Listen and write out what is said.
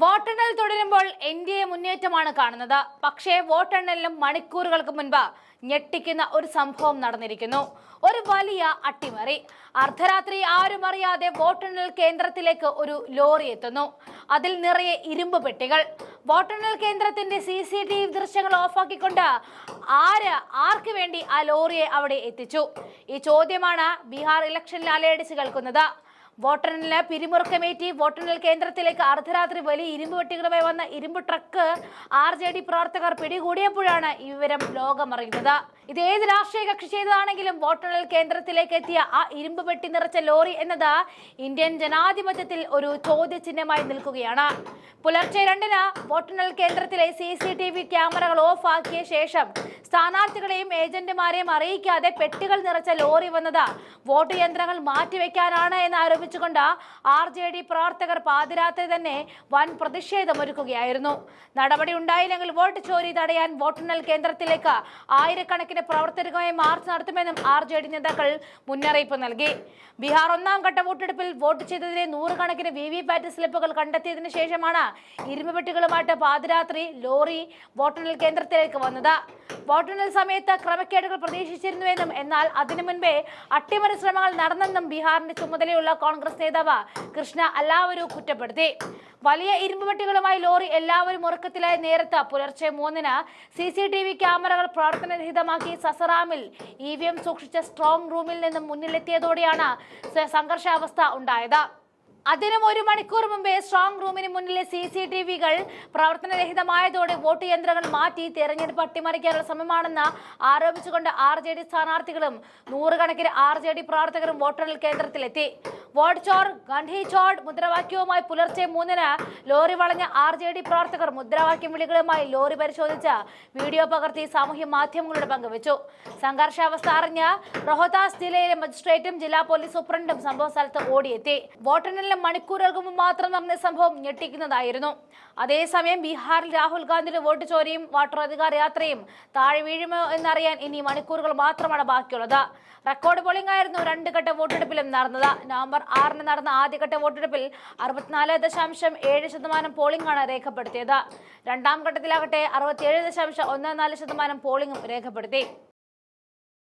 വോട്ടെണ്ണൽ തുടരുമ്പോൾ N D A മുന്നേറ്റമാണ് കാണുന്നത്. പക്ഷേ വോട്ടെണ്ണലിനും മണിക്കൂറുകൾക്ക് മുൻപ് ഞെട്ടിക്കുന്ന ഒരു സംഭവം നടന്നിരിക്കുന്നു. ഒരു വലിയ അട്ടിമറി. അർദ്ധരാത്രി ആരും അറിയാതെ വോട്ടെണ്ണൽ കേന്ദ്രത്തിലേക്ക് ഒരു ലോറി എത്തുന്നു. അതിൽ നിറയെ ഇരുമ്പ് പെട്ടികൾ. വോട്ടെണ്ണൽ കേന്ദ്രത്തിന്റെ സി സി ടി വി ദൃശ്യങ്ങൾ ഓഫാക്കിക്കൊണ്ട് ആര് ആർക്ക് വേണ്ടി ആ ലോറിയെ അവിടെ എത്തിച്ചു? ഈ ചോദ്യമാണ് ബീഹാർ ഇലക്ഷനിൽ അലയടിച്ച് കേൾക്കുന്നത്. വോട്ടെണ്ണലിന് പിരിമുറുക്കമേറ്റി വോട്ടെണ്ണൽ കേന്ദ്രത്തിലേക്ക് അർദ്ധരാത്രി വലിയ ഇരുമ്പ് വെട്ടികളുമായി വന്ന ഇരുമ്പ് ട്രക്ക് ആർ ജെ ഡി പ്രവർത്തകർ പിടികൂടിയപ്പോഴാണ് ഈ വിവരം ലോകമറിയുന്നത്. ഇത് ഏത് രാഷ്ട്രീയ കക്ഷി ചെയ്തതാണെങ്കിലും വോട്ടെണ്ണൽ കേന്ദ്രത്തിലേക്ക് എത്തിയ ആ ഇരുമ്പ് വെട്ടി നിറച്ച ലോറി എന്നത് ഇന്ത്യൻ ജനാധിപത്യത്തിൽ ഒരു ചോദ്യചിഹ്നമായി നിൽക്കുകയാണ്. പുലർച്ചെ രണ്ടിന് വോട്ടെണ്ണൽ കേന്ദ്രത്തിലെ സി സി ടി വി ക്യാമറകൾ ഓഫ് ആക്കിയ ശേഷം സ്ഥാനാർത്ഥികളെയും ഏജന്റുമാരെയും അറിയിക്കാതെ പെട്ടികൾ നിറച്ച ലോറി വന്നത് വോട്ട് യന്ത്രങ്ങൾ മാറ്റിവെക്കാനാണ് എന്ന് ആരോപിച്ചുകൊണ്ട് ആർ ജെ ഡി പ്രവർത്തകർ പാതിരാത്രി തന്നെ വൻ പ്രതിഷേധമൊരുക്കുകയായിരുന്നു. നടപടി ഉണ്ടായില്ലെങ്കിൽ വോട്ട് ചോരി തടയാൻ വോട്ടെണ്ണൽ കേന്ദ്രത്തിലേക്ക് ആയിരക്കണക്കിന് പ്രവർത്തകരുമായി മാർച്ച് നടത്തുമെന്നും ആർ ജെ ഡി നേതാക്കൾ മുന്നറിയിപ്പ് നൽകി. ബീഹാർ ഒന്നാം ഘട്ട വോട്ടെടുപ്പിൽ വോട്ട് ചെയ്തതിലെ നൂറുകണക്കിന് വി വി പാറ്റ് സ്ലിപ്പുകൾ കണ്ടെത്തിയതിനു ശേഷമാണ് ഇരുമ്പ് പെട്ടികളുമായിട്ട് പാതിരാത്രി ലോറി വോട്ടെണ്ണൽ കേന്ദ്രത്തിലേക്ക് വന്നത്. വോട്ടെണ്ണൽ സമയത്ത് ക്രമക്കേടുകൾ പ്രതീക്ഷിച്ചിരുന്നുവെന്നും എന്നാൽ അതിനു മുൻപേ അട്ടിമറി ശ്രമങ്ങൾ നടന്നെന്നും ബീഹാറിന്റെ ചുമതലയുള്ള കോൺഗ്രസ് നേതാവ് കൃഷ്ണ അല്ലാവരു കുറ്റപ്പെടുത്തി. വലിയ ഇരുമ്പുപെട്ടികളുമായി ലോറി എല്ലാവരും ഉറക്കത്തിലായ നേരത്ത് പുലർച്ചെ മൂന്നിന് സി സി ടി വി ക്യാമറകൾ പ്രവർത്തനരഹിതമാക്കി സസറാമിൽ ഇ വി എം സൂക്ഷിച്ച സ്ട്രോങ് റൂമിൽ നിന്നും മുന്നിലെത്തിയതോടെയാണ് സംഘർഷാവസ്ഥ ഉണ്ടായത്. അതിനും ഒരു മണിക്കൂർ മുമ്പേ സ്ട്രോങ് റൂമിന് മുന്നിലെ സി സി ടി വികൾ പ്രവർത്തനരഹിതമായതോടെ വോട്ട് യന്ത്രങ്ങൾ മാറ്റി തെരഞ്ഞെടുപ്പ് അട്ടിമറിക്കാനുള്ള ശ്രമമാണെന്ന് ആരോപിച്ചുകൊണ്ട് ആർ ജെ ഡി സ്ഥാനാർത്ഥികളും നൂറുകണക്കിന് ആർ ജെ ഡി പ്രവർത്തകരും വോട്ടെണ്ണൽ കേന്ദ്രത്തിലെത്തി. വോട്ട് ചോർ ഗണ്ഡി ചോർ മുദ്രാവാക്യവുമായി പുലർച്ചെ മൂന്നിന് ലോറി വളഞ്ഞ ആർ ജെ ഡി പ്രവർത്തകർ മുദ്രാവാക്യം വിളികളുമായി ലോറി പരിശോധിച്ച് വീഡിയോ പകർത്തി സാമൂഹ്യ മാധ്യമങ്ങളുടെ പങ്കുവച്ചു. സംഘർഷാവസ്ഥ അറിഞ്ഞ് റോഹതാസ് ജില്ലയിലെ മജിസ്ട്രേറ്റും ജില്ലാ പോലീസ് സൂപ്രണ്ടും സംഭവ സ്ഥലത്ത് ഓടിയെത്തി. വോട്ടെണ്ണലിന് മണിക്കൂറുകൾക്ക് മുമ്പ് മാത്രം നടന്ന സംഭവം ഞെട്ടിക്കുന്നതായിരുന്നു. അതേസമയം ബീഹാറിൽ രാഹുൽ ഗാന്ധിയുടെ വോട്ട് ചോരിയും വാട്ടർ അധികാര യാത്രയും താഴെ വീഴുമോ എന്നറിയാൻ ഇനി മണിക്കൂറുകൾ മാത്രമാണ് ബാക്കിയുള്ളത്. റെക്കോർഡ് പോളിംഗ് ആയിരുന്നു രണ്ട് ഘട്ട വോട്ടെടുപ്പിലും നടന്നത്. നവംബർ ആറിന് നടന്ന ആദ്യഘട്ട വോട്ടെടുപ്പിൽ അറുപത്തിനാല് ദശാംശം ഏഴ് ശതമാനം പോളിംഗ് ആണ് രേഖപ്പെടുത്തിയത്. രണ്ടാം ഘട്ടത്തിലാകട്ടെ അറുപത്തിയേഴ് ദശാംശം ഒന്ന് നാല് ശതമാനം പോളിംഗും രേഖപ്പെടുത്തി.